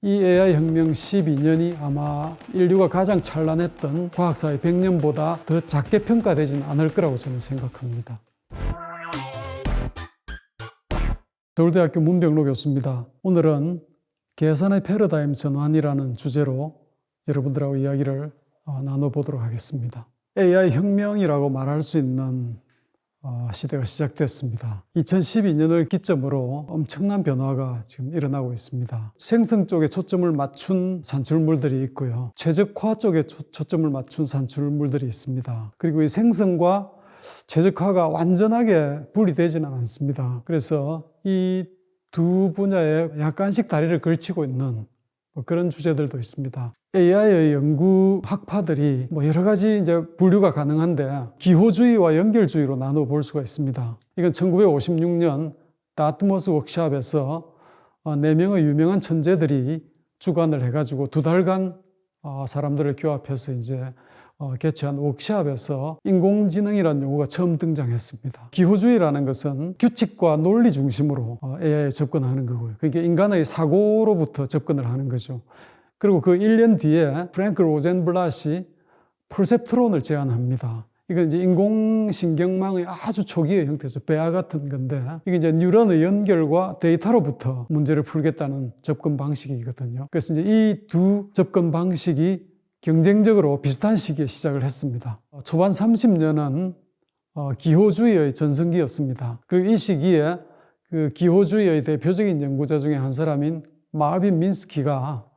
이 AI 혁명 12년이 아마 인류가 가장 찬란했던 과학사의 100년보다 더 작게 평가되지는 않을 거라고 저는 생각합니다. 서울대학교 문병로 교수입니다. 오늘은 계산의 패러다임 전환이라는 주제로 여러분들하고 이야기를 어, 나눠보도록 하겠습니다. AI 혁명이라고 말할 수 있는 어, 시대가 시작됐습니다. 2012년을 기점으로 엄청난 변화가 지금 일어나고 있습니다. 생성 쪽에 초점을 맞춘 산출물들이 있고요. 최적화 쪽에 초, 초점을 맞춘 산출물들이 있습니다. 그리고 이 생성과 최적화가 완전하게 분리되지는 않습니다. 그래서 이 두 분야에 약간씩 다리를 걸치고 있는 뭐 그런 주제들도 있습니다. AI의 연구 학파들이 뭐 여러 가지 이제 분류가 가능한데 기호주의와 연결주의로 나누어 볼 수가 있습니다. 이건 1956년 다트머스 워크샵에서 어, 네 명의 유명한 천재들이 주관을 해가지고 두 달간 어, 사람들을 교합해서 이제 어, 개최한 워크샵에서 인공지능이라는 용어가 처음 등장했습니다. 기호주의라는 것은 규칙과 논리 중심으로 어, AI에 접근하는 거고요. 그러니까 인간의 사고로부터 접근을 하는 거죠. 그리고 그 1년 뒤에 프랭크 로젠블랏이 퍼셉트론을 제안합니다. 이건 이제 인공신경망의 아주 초기의 형태죠. 배아 같은 건데, 이게 이제 뉴런의 연결과 데이터로부터 문제를 풀겠다는 접근 방식이거든요. 그래서 이제 이 두 접근 방식이 경쟁적으로 비슷한 시기에 시작을 했습니다. 어, 초반 30년은 어, 기호주의의 전성기였습니다. 그리고 이 시기에 그 기호주의의 대표적인 연구자 중에 한 사람인 마빈 민스키가 어,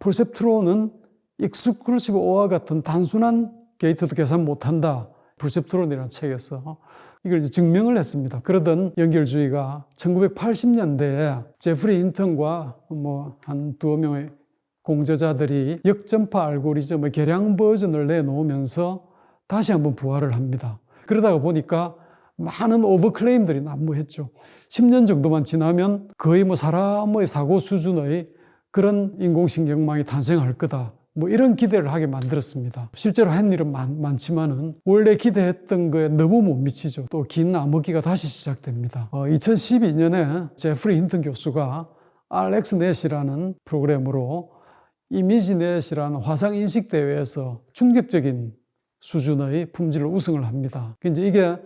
풀셉트론은 익스클루시브 오와 같은 단순한 게이트도 계산 못한다. 풀셉트론이라는 책에서 이걸 이제 증명을 했습니다. 그러던 연결주의가 1980년대에 제프리 인턴과 뭐 한 두어 명의 공저자들이 역전파 알고리즘의 개량 버전을 내놓으면서 다시 한번 부활을 합니다. 그러다가 보니까 많은 오버클레임들이 난무했죠. 10년 정도만 지나면 거의 뭐 사람의 사고 수준의 그런 인공신경망이 탄생할 거다. 뭐 이런 기대를 하게 만들었습니다. 실제로 한 일은 많, 지만은 원래 기대했던 거에 너무 못 미치죠. 또 긴 암흑기가 다시 시작됩니다. 어, 2012년에 제프리 힌튼 교수가 알렉스 넷이라는 프로그램으로 이미지넷이라는 화상 인식 대회에서 충격적인 수준의 품질을 우승을 합니다. 이제 이게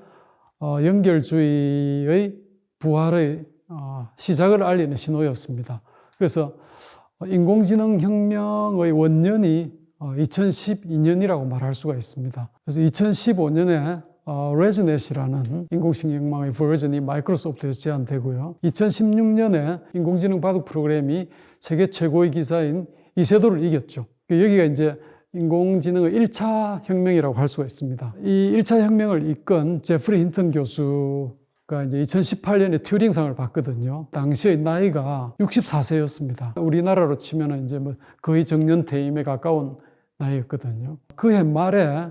어, 연결주의의 부활의 어, 시작을 알리는 신호였습니다. 그래서 인공지능 혁명의 원년이 2012년이라고 말할 수가 있습니다. 그래서 2015년에 레즈넷이라는 인공신경망의 버전이 마이크로소프트에서 제안되고요. 2016년에 인공지능 바둑 프로그램이 세계 최고의 기사인 이세도를 이겼죠. 여기가 이제 인공지능의 1차 혁명이라고 할 수가 있습니다. 이 1차 혁명을 이끈 제프리 힌턴 교수 가 이제 2018년에 튜링상을 받거든요. 당시의 나이가 64세였습니다. 우리나라로 치면은 이제 뭐 거의 정년퇴임에 가까운 나이였거든요. 그해 말에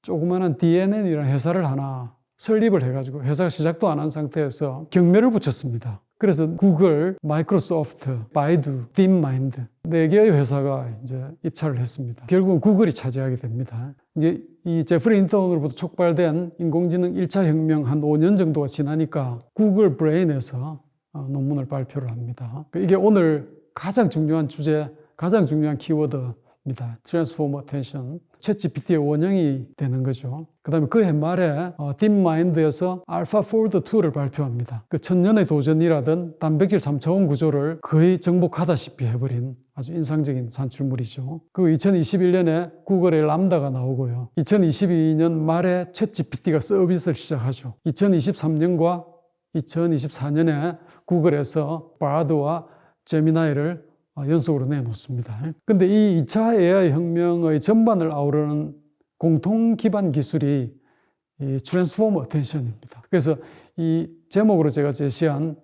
조그마한 DNN이라는 회사를 하나 설립을 해가지고 회사가 시작도 안 한 상태에서 경매를 붙였습니다. 그래서 구글, 마이크로소프트, 바이두, 딥마인드 네 개의 회사가 이제 입찰을 했습니다. 결국은 구글이 차지하게 됩니다. 이제 이 제프리 인턴으로부터 촉발된 인공지능 1차 혁명 한 5년 정도가 지나니까 구글 브레인에서 어, 논문을 발표를 합니다. 이게 오늘 가장 중요한 주제, 가장 중요한 키워드 입니다. Transform Attention. 챗 GPT의 원형이 되는 거죠. 그 다음에 그 해 말에 어, 딥마인드에서 알파폴드 2를 발표합니다. 그 천년의 도전이라던 단백질 3차원 구조를 거의 정복하다시피 해버린 아주 인상적인 산출물이죠. 그 2021년에 구글의 람다가 나오고요. 2022년 말에 챗 GPT가 서비스를 시작하죠. 2023년과 2024년에 구글에서 바드와 제미나이를 어, 연속으로 내놓습니다. 근데 이 2차 AI 혁명의 전반을 아우르는 공통 기반 기술이 이 트랜스포머 어텐션입니다. 그래서 이 제목으로 제가 제시한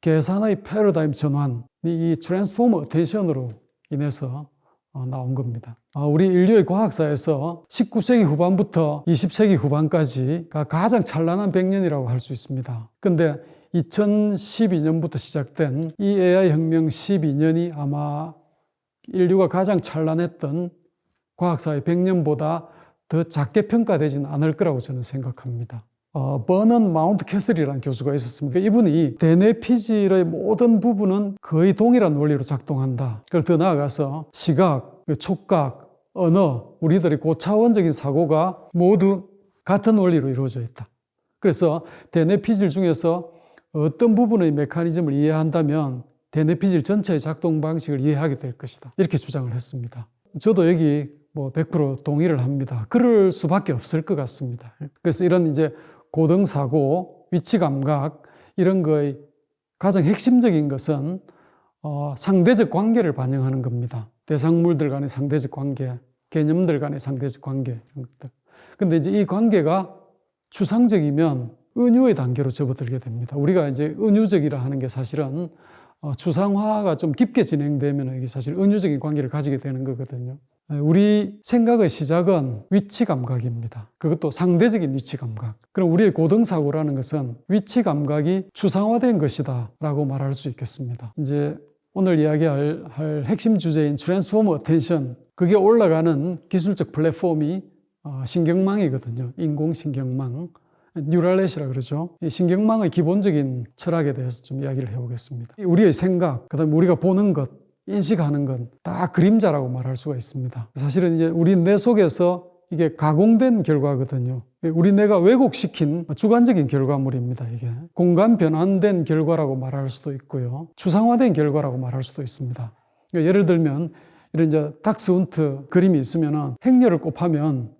계산의 패러다임 전환이 이 트랜스포머 어텐션으로 인해서 어, 나온 겁니다. 어, 우리 인류의 과학사에서 19세기 후반부터 20세기 후반까지가 가장 찬란한 100년이라고 할 수 있습니다. 근데 2012년부터 시작된 이 AI 혁명 12년이 아마 인류가 가장 찬란했던 과학사의 100년보다 더 작게 평가되지는 않을 거라고 저는 생각합니다. 어, 버넌 마운트 캐슬이라는 교수가 있었습니다. 이분이 대뇌피질의 모든 부분은 거의 동일한 원리로 작동한다. 그걸 더 나아가서 시각, 촉각, 언어, 우리들의 고차원적인 사고가 모두 같은 원리로 이루어져 있다. 그래서 대뇌피질 중에서 어떤 부분의 메커니즘을 이해한다면 대뇌피질 전체의 작동 방식을 이해하게 될 것이다. 이렇게 주장을 했습니다. 저도 여기 뭐 100% 동의를 합니다. 그럴 수밖에 없을 것 같습니다. 그래서 이런 이제 고등사고, 위치감각, 이런 거의 가장 핵심적인 것은 어, 상대적 관계를 반영하는 겁니다. 대상물들 간의 상대적 관계, 개념들 간의 상대적 관계, 이런 것들. 근데 이제 이 관계가 추상적이면 은유의 단계로 접어들게 됩니다. 우리가 이제 은유적이라 하는 게 사실은 어, 추상화가 좀 깊게 진행되면 이게 사실 은유적인 관계를 가지게 되는 거거든요. 우리 생각의 시작은 위치 감각입니다. 그것도 상대적인 위치 감각. 그럼 우리의 고등사고라는 것은 위치 감각이 추상화된 것이다 라고 말할 수 있겠습니다. 이제 오늘 이야기할 할 핵심 주제인 트랜스포머 어텐션 그게 올라가는 기술적 플랫폼이 어, 신경망이거든요. 인공신경망. 뉴랄렛이라 그러죠. 이 신경망의 기본적인 철학에 대해서 좀 이야기를 해보겠습니다. 우리의 생각, 그다음에 우리가 보는 것, 인식하는 건 다 그림자라고 말할 수가 있습니다. 사실은 이제 우리 뇌 속에서 이게 가공된 결과거든요. 우리 뇌가 왜곡시킨 주관적인 결과물입니다. 이게 공간 변환된 결과라고 말할 수도 있고요. 추상화된 결과라고 말할 수도 있습니다. 그러니까 예를 들면 이런 이제 닥스훈트 그림이 있으면은 행렬을 곱하면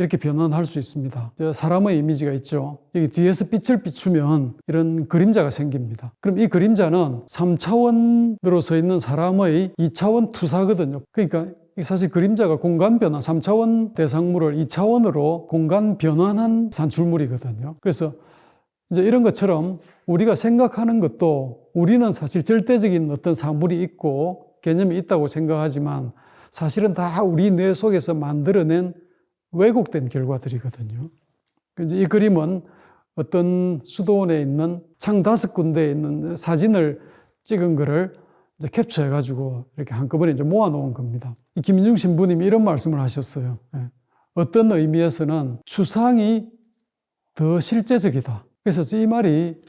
이렇게 변환할 수 있습니다. 사람의 이미지가 있죠. 여기 뒤에서 빛을 비추면 이런 그림자가 생깁니다. 그럼 이 그림자는 3차원으로 서 있는 사람의 2차원 투사거든요. 그러니까 사실 그림자가 공간 변환, 3차원 대상물을 2차원으로 공간 변환한 산출물이거든요. 그래서 이제 이런 것처럼 우리가 생각하는 것도 우리는 사실 절대적인 어떤 사물이 있고 개념이 있다고 생각하지만 사실은 다 우리 뇌 속에서 만들어낸 왜곡된 결과들이거든요. 이제 이 그림은 어떤 수도원에 있는 창 다섯 군데에 있는 사진을 찍은 거를 이제 캡처해가지고 이렇게 한꺼번에 이제 모아놓은 겁니다. 이 김인중 신부님이 이런 말씀을 하셨어요. 예. 어떤 의미에서는 추상이 더 실제적이다. 그래서 이 말이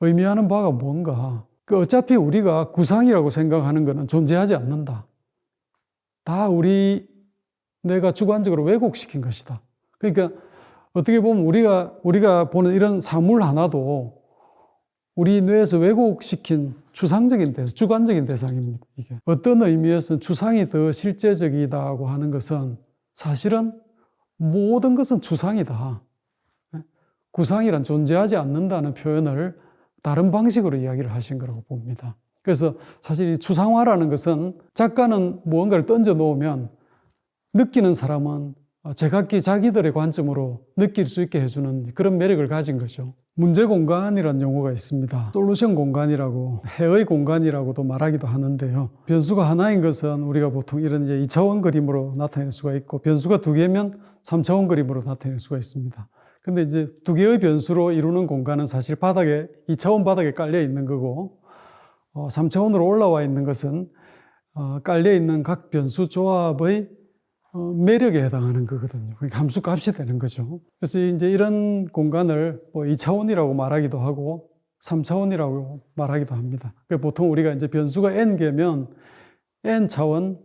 의미하는 바가 뭔가. 그 어차피 우리가 구상이라고 생각하는 것은 존재하지 않는다. 다 우리 내가 주관적으로 왜곡시킨 것이다. 그러니까 어떻게 보면 우리가 우리가 보는 이런 사물 하나도 우리 뇌에서 왜곡시킨 추상적인 대 주관적인 대상입니다. 이게 어떤 의미에서는 추상이 더 실제적이다고 하는 것은 사실은 모든 것은 추상이다. 구상이란 존재하지 않는다는 표현을 다른 방식으로 이야기를 하신 거라고 봅니다. 그래서 사실 이 추상화라는 것은 작가는 무언가를 던져 놓으면 느끼는 사람은 제각기 자기들의 관점으로 느낄 수 있게 해주는 그런 매력을 가진 거죠. 문제 공간이라는 용어가 있습니다. 솔루션 공간이라고, 해의 공간이라고도 말하기도 하는데요. 변수가 하나인 것은 우리가 보통 이런 이제 2차원 그림으로 나타낼 수가 있고, 변수가 두 개면 3차원 그림으로 나타낼 수가 있습니다. 근데 이제 두 개의 변수로 이루는 공간은 사실 바닥에, 2차원 바닥에 깔려 있는 거고, 어, 3차원으로 올라와 있는 것은 어, 깔려 있는 각 변수 조합의 어, 매력에 해당하는 거거든요. 그게 함수 값이 되는 거죠. 그래서 이제 이런 공간을 뭐 2차원이라고 말하기도 하고 3차원이라고 말하기도 합니다. 보통 우리가 이제 변수가 n개면 n차원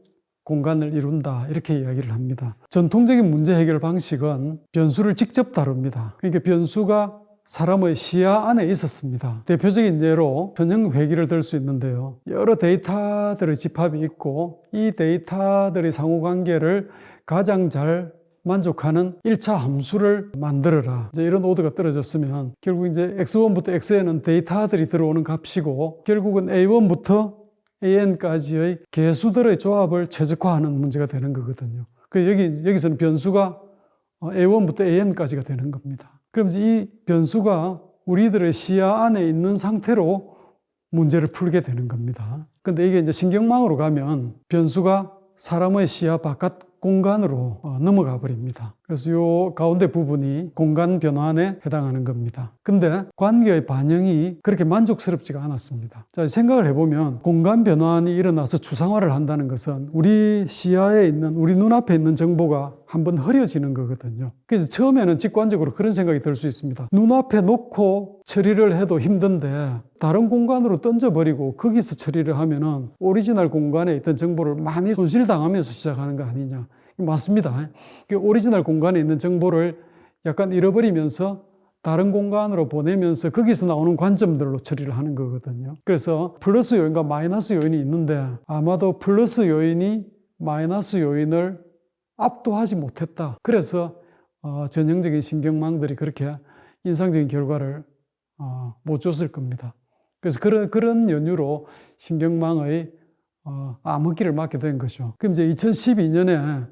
공간을 이룬다. 이렇게 이야기를 합니다. 전통적인 문제 해결 방식은 변수를 직접 다룹니다. 그러니까 변수가 사람의 시야 안에 있었습니다. 대표적인 예로 전형 회기를 들 수 있는데요. 여러 데이터들의 집합이 있고 이 데이터들의 상호 관계를 가장 잘 만족하는 1차 함수를 만들어라. 이제 이런 오더가 떨어졌으면 결국 이제 x1부터 xn은 데이터들이 들어오는 값이고 결국은 a1부터 an까지의 개수들의 조합을 최적화하는 문제가 되는 거거든요. 그 여기 여기서는 변수가 a1부터 an까지가 되는 겁니다. 그럼 이 변수가 우리들의 시야 안에 있는 상태로 문제를 풀게 되는 겁니다. 근데 이게 이제 신경망으로 가면 변수가 사람의 시야 바깥 공간으로 어, 넘어가 버립니다. 그래서 요 가운데 부분이 공간 변환에 해당하는 겁니다. 근데 관계의 반영이 그렇게 만족스럽지가 않았습니다. 자, 생각을 해보면 공간 변환이 일어나서 추상화를 한다는 것은 우리 시야에 있는, 우리 눈앞에 있는 정보가 한번 흐려지는 거거든요. 그래서 처음에는 직관적으로 그런 생각이 들 수 있습니다. 눈앞에 놓고 처리를 해도 힘든데 다른 공간으로 던져버리고 거기서 처리를 하면은 오리지널 공간에 있던 정보를 많이 손실당하면서 시작하는 거 아니냐. 맞습니다. 그 오리지널 공간에 있는 정보를 약간 잃어버리면서 다른 공간으로 보내면서 거기서 나오는 관점들로 처리를 하는 거거든요. 그래서 플러스 요인과 마이너스 요인이 있는데 아마도 플러스 요인이 마이너스 요인을 압도하지 못했다. 그래서 어, 전형적인 신경망들이 그렇게 인상적인 결과를 어, 못 줬을 겁니다. 그래서 그런, 그런 연유로 신경망의 어, 암흑기를 맞게 된 거죠. 그럼 이제 2012년에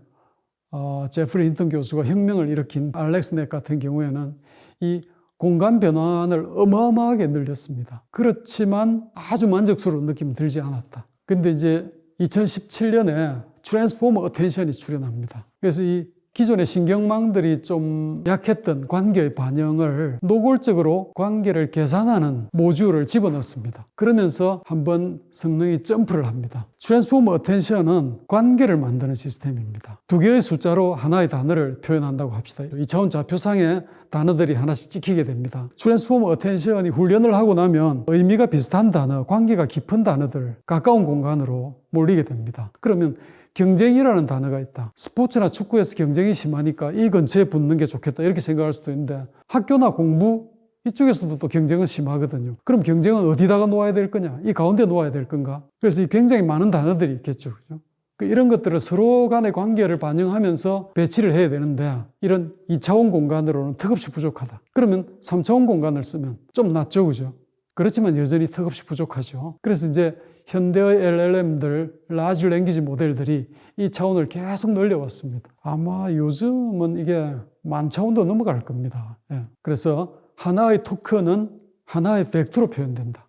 어, 제프리 힌턴 교수가 혁명을 일으킨 알렉스넷 같은 경우에는 이 공간 변환을 어마어마하게 늘렸습니다. 그렇지만 아주 만족스러운 느낌은 들지 않았다. 근데 이제 2017년에 트랜스포머 어텐션이 출현합니다. 그래서 이 기존의 신경망들이 좀 약했던 관계의 반영을 노골적으로 관계를 계산하는 모듈을 집어넣습니다. 그러면서 한번 성능이 점프를 합니다. 트랜스포머 어텐션은 관계를 만드는 시스템입니다. 두 개의 숫자로 하나의 단어를 표현한다고 합시다. 2차원 좌표상에 단어들이 하나씩 찍히게 됩니다. 트랜스포머 어텐션이 훈련을 하고 나면 의미가 비슷한 단어, 관계가 깊은 단어들, 가까운 공간으로 몰리게 됩니다. 그러면 경쟁이라는 단어가 있다. 스포츠나 축구에서 경쟁이 심하니까 이 근처에 붙는 게 좋겠다. 이렇게 생각할 수도 있는데 학교나 공부 이쪽에서도 또 경쟁은 심하거든요. 그럼 경쟁은 어디다가 놓아야 될 거냐? 이 가운데 놓아야 될 건가? 그래서 이 굉장히 많은 단어들이 있겠죠. 그죠? 그 이런 것들을 서로 간의 관계를 반영하면서 배치를 해야 되는데 이런 2차원 공간으로는 턱없이 부족하다. 그러면 3차원 공간을 쓰면 좀 낫죠. 그죠? 그렇지만 여전히 턱없이 부족하죠. 그래서 이제 현대의 LLM들, 라지 랭귀지 모델들이 이 차원을 계속 늘려왔습니다. 아마 요즘은 이게 만 차원도 넘어갈 겁니다. 예. 그래서 하나의 토큰은 하나의 벡터로 표현된다.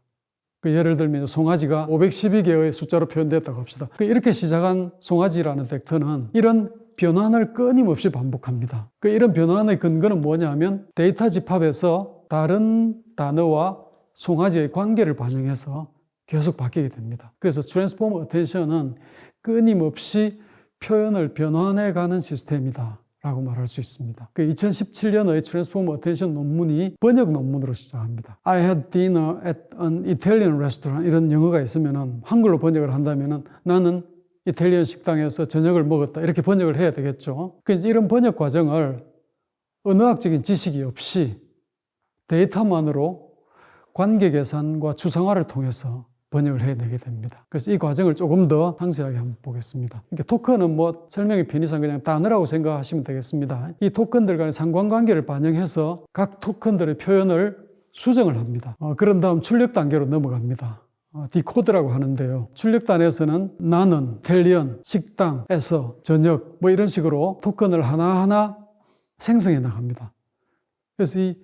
그 예를 들면 송아지가 512개의 숫자로 표현됐다고 합시다. 그 이렇게 시작한 송아지라는 벡터는 이런 변환을 끊임없이 반복합니다. 그 이런 변환의 근거는 뭐냐면 데이터 집합에서 다른 단어와 송아지의 관계를 반영해서 계속 바뀌게 됩니다. 그래서 트랜스포머 어텐션은 끊임없이 표현을 변환해 가는 시스템이다. 라고 말할 수 있습니다. 그 2017년의 트랜스포머 어텐션 논문이 번역 논문으로 시작합니다. I had dinner at an Italian restaurant 이런 영어가 있으면은 한글로 번역을 한다면은 나는 이탈리안 식당에서 저녁을 먹었다 이렇게 번역을 해야 되겠죠. 그 이런 번역 과정을 언어학적인 지식이 없이 데이터만으로 관계 계산과 추상화를 통해서 번역을 해내게 됩니다. 그래서 이 과정을 조금 더 상세하게 한번 보겠습니다. 그러니까 토큰은 뭐 설명의 편의상 그냥 단어라고 생각하시면 되겠습니다. 이 토큰들 간의 상관관계를 반영해서 각 토큰들의 표현을 수정을 합니다. 어, 그런 다음 출력 단계로 넘어갑니다. 어, 디코드라고 하는데요. 출력단에서는 나는, 텔리언, 식당, 에서, 저녁 뭐 이런 식으로 토큰을 하나하나 생성해 나갑니다. 그래서 이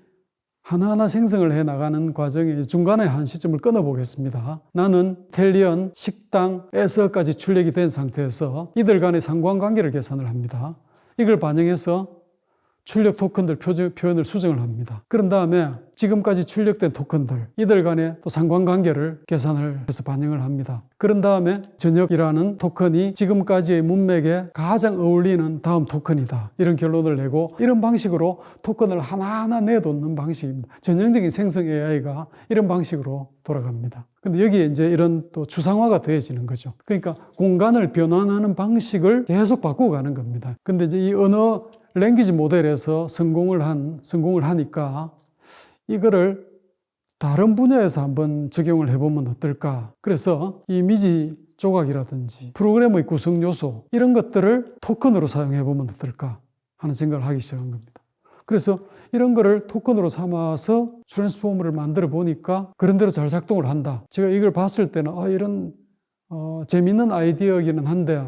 하나하나 생성을 해 나가는 과정에 중간에 한 시점을 끊어 보겠습니다. 나는 텔리언, 식당, 에서까지 출력이 된 상태에서 이들 간의 상관관계를 계산을 합니다. 이걸 반영해서 출력 토큰들 표현을 수정을 합니다. 그런 다음에 지금까지 출력된 토큰들, 이들 간의 또 상관관계를 계산을 해서 반영을 합니다. 그런 다음에 저녁이라는 토큰이 지금까지의 문맥에 가장 어울리는 다음 토큰이다. 이런 결론을 내고 이런 방식으로 토큰을 하나하나 내놓는 방식입니다. 전형적인 생성 AI가 이런 방식으로 돌아갑니다. 근데 여기에 이제 이런 또 추상화가 더해지는 거죠. 그러니까 공간을 변환하는 방식을 계속 바꾸고 가는 겁니다. 근데 이제 이 언어 랭귀지 모델에서 성공을 한, 성공을 하니까 이거를 다른 분야에서 한번 적용을 해보면 어떨까. 그래서 이미지 조각이라든지 프로그램의 구성 요소 이런 것들을 토큰으로 사용해보면 어떨까 하는 생각을 하기 시작한 겁니다. 그래서 이런 거를 토큰으로 삼아서 트랜스포머를 만들어 보니까 그런 대로 잘 작동을 한다. 제가 이걸 봤을 때는 아, 이런 어, 재밌는 아이디어이기는 한데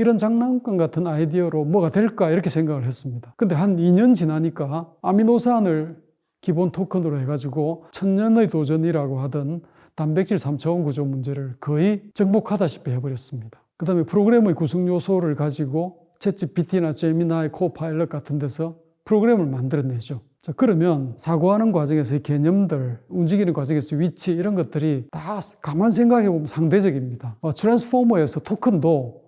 이런 장난감 같은 아이디어로 뭐가 될까 이렇게 생각을 했습니다. 근데 한 2년 지나니까 아미노산을 기본 토큰으로 해가지고 천년의 도전이라고 하던 단백질 3차원 구조 문제를 거의 정복하다시피 해버렸습니다. 그 다음에 프로그램의 구성 요소를 가지고 챗GPT나 제미나이, 코파일럿 같은 데서 프로그램을 만들어내죠. 자, 그러면 사고하는 과정에서 이 개념들, 움직이는 과정에서 위치 이런 것들이 다 가만 생각해 보면 상대적입니다. 어, 트랜스포머에서 토큰도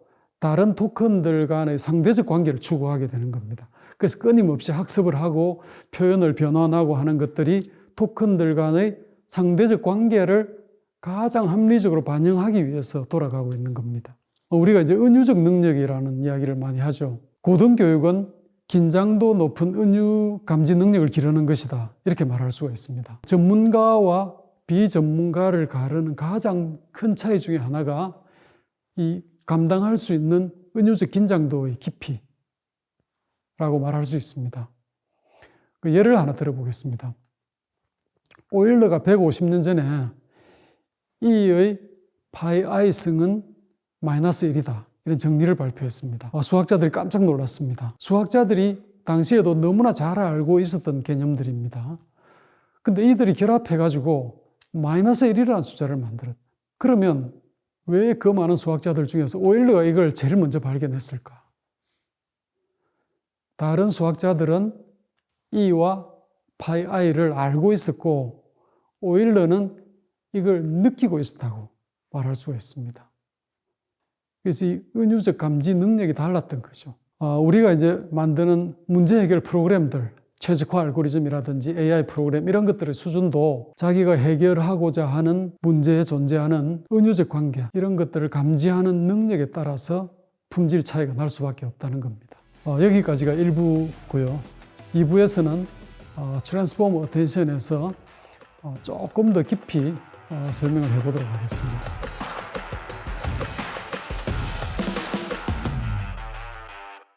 다른 토큰들 간의 상대적 관계를 추구하게 되는 겁니다. 그래서 끊임없이 학습을 하고 표현을 변환하고 하는 것들이 토큰들 간의 상대적 관계를 가장 합리적으로 반영하기 위해서 돌아가고 있는 겁니다. 어, 우리가 이제 은유적 능력이라는 이야기를 많이 하죠. 고등교육은 긴장도 높은 은유 감지 능력을 기르는 것이다. 이렇게 말할 수가 있습니다. 전문가와 비전문가를 가르는 가장 큰 차이 중에 하나가 이 감당할 수 있는 은유적 긴장도의 깊이라고 말할 수 있습니다. 그 예를 하나 들어보겠습니다. 오일러가 150년 전에 E의 파이 i승은 마이너스 1이다. 이런 정리를 발표했습니다. 어, 수학자들이 깜짝 놀랐습니다. 수학자들이 당시에도 너무나 잘 알고 있었던 개념들입니다. 근데 이들이 결합해가지고 마이너스 1이라는 숫자를 만들었다. 그러면 왜 그 많은 수학자들 중에서 오일러가 이걸 제일 먼저 발견했을까? 다른 수학자들은 E와 파이 i를 알고 있었고 오일러는 이걸 느끼고 있었다고 말할 수가 있습니다. 그래서 이 은유적 감지 능력이 달랐던 거죠. 아, 우리가 이제 만드는 문제 해결 프로그램들, 최적화 알고리즘이라든지 AI 프로그램 이런 것들의 수준도 자기가 해결하고자 하는 문제에 존재하는 은유적 관계 이런 것들을 감지하는 능력에 따라서 품질 차이가 날 수밖에 없다는 겁니다. 어, 여기까지가 1부고요. 2부에서는 어, 트랜스포머 어텐션에서 어, 조금 더 깊이 어, 설명을 해보도록 하겠습니다.